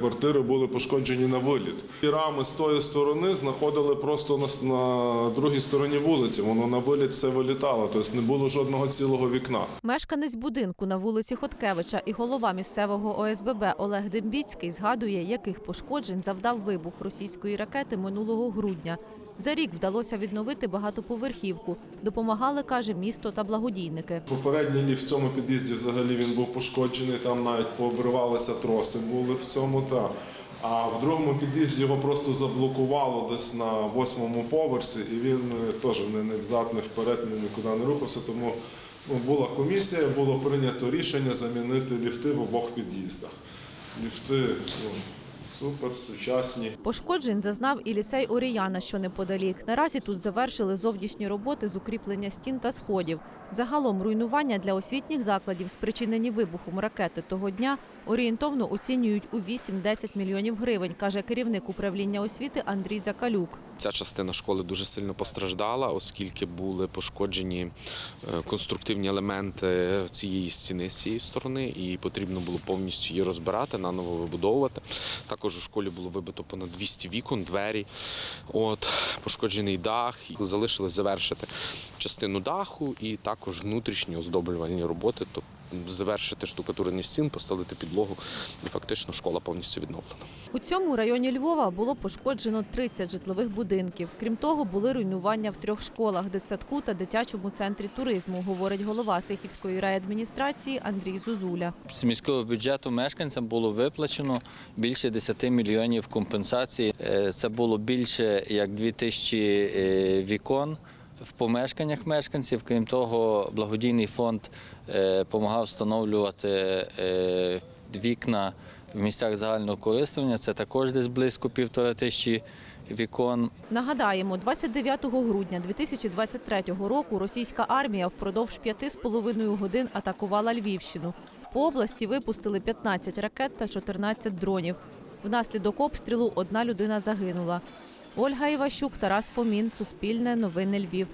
Квартири були пошкоджені на виліт. І рами з тої сторони знаходили просто на, на другій стороні вулиці. Воно на виліт все вилітало, тобто не було жодного цілого вікна. Мешканець будинку на вулиці Хоткевича і голова місцевого ОСББ Олег Дембіцький згадує, яких пошкоджень завдав вибух російської ракети минулого грудня. За рік вдалося відновити багатоповерхівку. Допомагали, каже, місто та благодійники. Попередній ліфт в цьому під'їзді взагалі він був пошкоджений, там навіть пообривалися троси були в цьому. Та. А в другому під'їзді його просто заблокувало десь на восьмому поверсі, і він е, теж не, взад, не вперед, ні нікуди не рухався. Тому ну, була комісія, було прийнято рішення замінити ліфти в обох під'їздах. Ліфти ну, супер, сучасні. Пошкоджень зазнав і ліцей Оріяна, що неподалік. Наразі тут завершили зовнішні роботи з укріплення стін та сходів. Загалом руйнування для освітніх закладів, спричинені вибухом ракети того дня, орієнтовно оцінюють у 8-10 мільйонів гривень, каже керівник управління освіти Андрій Закалюк. Ця частина школи дуже сильно постраждала, оскільки були пошкоджені е, конструктивні елементи цієї стіни з цієї сторони, і потрібно було повністю її розбирати, наново вибудовувати. Також у школі було вибито понад 200 вікон, двері, от пошкоджений дах. Залишили завершити частину даху і також внутрішні оздоблювальні роботи, тобто завершити штукатурені стін, поставити підлогу, і фактично школа повністю відновлена. У цьому районі Львова було пошкоджено 30 житлових будинків. Крім того, були руйнування в трьох школах, дитсадку та дитячому центрі туризму, говорить голова Сихівської райадміністрації Андрій Зузуля. З міського бюджету мешканцям було виплачено більше 10 мільйонів компенсації. Е, Це було більше як 2 тисячі е, вікон в помешканнях мешканців. Крім того, благодійний фонд допомагав встановлювати е, вікна в місцях загального користування. Це також десь близько півтора тисячі вікон. Нагадаємо, 29 грудня 2023 року російська армія впродовж п'яти з половиною годин атакувала Львівщину. По області випустили 15 ракет та 14 дронів. Внаслідок обстрілу одна людина загинула. Ольга Іващук, Тарас Фомін, Суспільне, Новини Львів.